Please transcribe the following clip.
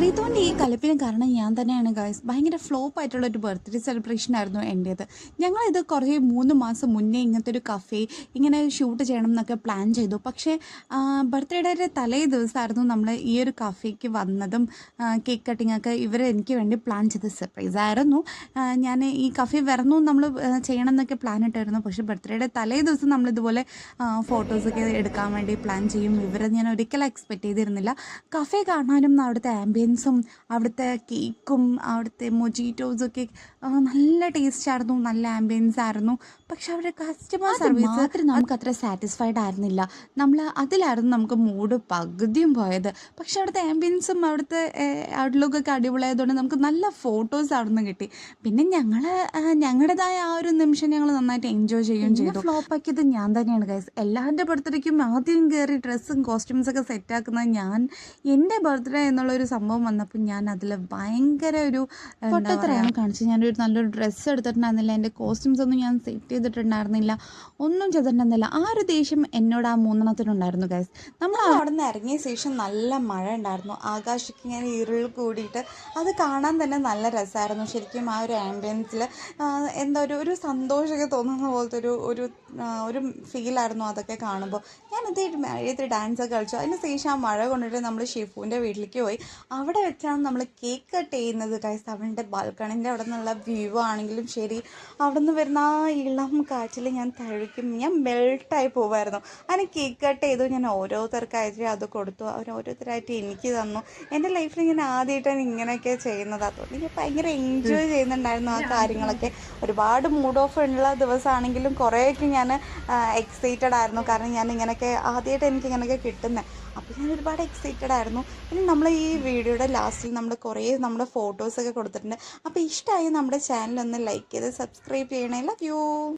റീത്തുവിന്റെ ഈ കലപ്പിന് കാരണം ഞാൻ തന്നെയാണ് ഗായ്സ് ഭയങ്കര ഫ്ലോപ്പ് ആയിട്ടുള്ള ഒരു ബർത്ത്ഡേ സെലിബ്രേഷൻ ആയിരുന്നു എന്റേത് ഞങ്ങളിത് കുറേ മൂന്ന് മാസം മുന്നേ ഇങ്ങനത്തെ ഒരു കഫേ ഇങ്ങനെ ഷൂട്ട് ചെയ്യണം എന്നൊക്കെ പ്ലാൻ ചെയ്തു. പക്ഷേ ബർത്ത്ഡേയുടെ തലേ ദിവസമായിരുന്നു നമ്മൾ ഈ ഒരു കഫേക്ക് വന്നതും കേക്ക് കട്ടിംഗ് ഒക്കെ ഇവർ എനിക്ക് വേണ്ടി പ്ലാൻ ചെയ്ത സർപ്രൈസ് ആയിരുന്നു. ഞാൻ ഈ കഫേ വരണം നമ്മൾ ചെയ്യണം എന്നൊക്കെ പ്ലാൻ ഇട്ടായിരുന്നു. പക്ഷേ ബർത്ത്ഡേയുടെ തലേ ദിവസം നമ്മളിതുപോലെ ഫോട്ടോസൊക്കെ എടുക്കാൻ വേണ്ടി പ്ലാൻ ചെയ്യും. ഇവരെ ഞാൻ ഒരിക്കലും എക്സ്പെക്റ്റ് ചെയ്തിരുന്നില്ല. കഫേ കാണാനും അവിടുത്തെ ആംബിയൻസും അവിടുത്തെ കേക്കും അവിടുത്തെ മൊജീറ്റോസൊക്കെ നല്ല ടേസ്റ്റ് ആയിരുന്നു നല്ല ആംബിയൻസ് ആയിരുന്നു. പക്ഷെ അവരുടെ കസ്റ്റമർ സർവീസ് മാത്രം നമുക്ക് അത്ര സാറ്റിസ്ഫൈഡ് ആയിരുന്നില്ല. നമ്മൾ അതിലായിരുന്നു നമുക്ക് മൂഡ് പകുതിയും പോയത്. പക്ഷെ അവിടുത്തെ ആംബിയൻസും അവിടുത്തെ ഔട്ട്ലുക്കൊക്കെ അടിപൊളിയായതുകൊണ്ട് നമുക്ക് നല്ല ഫോട്ടോസ് അവിടെ നിന്ന് കിട്ടി. പിന്നെ ഞങ്ങൾ ഞങ്ങളുടേതായ ആ ഒരു നിമിഷം ഞങ്ങൾ നന്നായിട്ട് എൻജോയ് ചെയ്യുകയും ചെയ്തു. ഫ്ലോപ്പാക്കിയത് ഞാൻ തന്നെയാണ് ഗൈസ് എല്ലാവരുടെ പുറത്തേക്കും ആദ്യം കയറി ഡ്രസ്സും കോസ്റ്റ്യൂംസൊക്കെ സെറ്റ് ആക്കുന്നത് ഞാൻ എന്റെ ബർത്ത്ഡേ എന്നുള്ളൊരു സംഭവം വന്നപ്പോൾ ഞാൻ അതിൽ ഭയങ്കര ഒരു പൊട്ടത്തറയാണ് കാണിച്ചത്. ഞാനൊരു നല്ലൊരു ഡ്രസ്സ് എടുത്തിട്ടുണ്ടായിരുന്നില്ല. എന്റെ കോസ്റ്റ്യൂംസ് ഒന്നും ഞാൻ സെറ്റ് ചെയ്തിട്ടുണ്ടായിരുന്നില്ല. ഒന്നും ചെയ്തിട്ടുണ്ടായിരുന്നില്ല. ആ ഒരു ദേഷ്യം എന്നോട് ആ മൂന്നെണ്ണത്തിനുണ്ടായിരുന്നു ഗൈസ് നമ്മൾ അവിടെ നിന്ന് ഇറങ്ങിയ ശേഷം നല്ല മഴ ഉണ്ടായിരുന്നു. ആകാശക്ക് ഇങ്ങനെ ഇരുൾ കൂടിയിട്ട് അത് കാണാൻ തന്നെ നല്ല രസമായിരുന്നു. ശരിക്കും ആ ഒരു ആംബിയൻസിൽ എന്താ ഒരു ഒരു സന്തോഷമൊക്കെ തോന്നുന്ന പോലത്തെ ഒരു ഒരു ഫീലായിരുന്നു അതൊക്കെ കാണുമ്പോൾ. ഞാൻ അതേ മഴയത്ത് ഡാൻസ് ഒക്കെ കളിച്ചു. അതിന് ശേഷം ആ മഴ കൊണ്ടിട്ട് നമ്മൾ ഷിഫുവിന്റെ വീട്ടിലേക്ക് പോയി. അവിടെ വെച്ചാണ് നമ്മൾ കേക്ക് കട്ട് ചെയ്യുന്നത് കൈസ് അവന്റെ ബാൽക്കണിന്റെ അവിടെ നിന്നുള്ള വ്യൂ ആണെങ്കിലും ശരി. അവിടെ നിന്ന് വരുന്ന ആ ഇളം കാറ്റിൽ ഞാൻ തഴുക്കും ഞാൻ മെൽട്ടായി പോവായിരുന്നു. അങ്ങനെ കേക്ക് കട്ട് ചെയ്തു. ഞാൻ ഓരോരുത്തർക്കായിട്ട് അത് കൊടുത്തു. അവർ ഓരോരുത്തരായിട്ട് എനിക്ക് തന്നു. എന്റെ ലൈഫിൽ ഞാൻ ആദ്യമായിട്ടാണ് ഇങ്ങനെയൊക്കെ ചെയ്യുന്നത്. അതുകൊണ്ട് ഞാൻ ഭയങ്കര എൻജോയ് ചെയ്യുന്നുണ്ടായിരുന്നു ആ കാര്യങ്ങളൊക്കെ. ഒരുപാട് മൂഡ് ഓഫ് ഉള്ള ദിവസമാണെങ്കിലും കുറേയൊക്കെ ഞാൻ എക്സൈറ്റഡ് ആയിരുന്നു. കാരണം ഞാൻ ഇങ്ങനെയൊക്കെ ആദ്യമായിട്ട് എനിക്ക് ഇങ്ങനെയൊക്കെ കിട്ടുന്നത് അപ്പോൾ ഞാൻ ഒരുപാട് എക്സൈറ്റഡ് ആയിരുന്നു. പിന്നെ നമ്മൾ ഈ വീഡിയോയുടെ ലാസ്റ്റിൽ നമ്മൾ കുറേ നമ്മുടെ ഫോട്ടോസൊക്കെ കൊടുത്തിട്ടുണ്ട്. അപ്പോൾ ഇഷ്ടമായി നമ്മുടെ ചാനൽ ഒന്ന് ലൈക്ക് ചെയ്ത് സബ്സ്ക്രൈബ് ചെയ്യണേ. Love you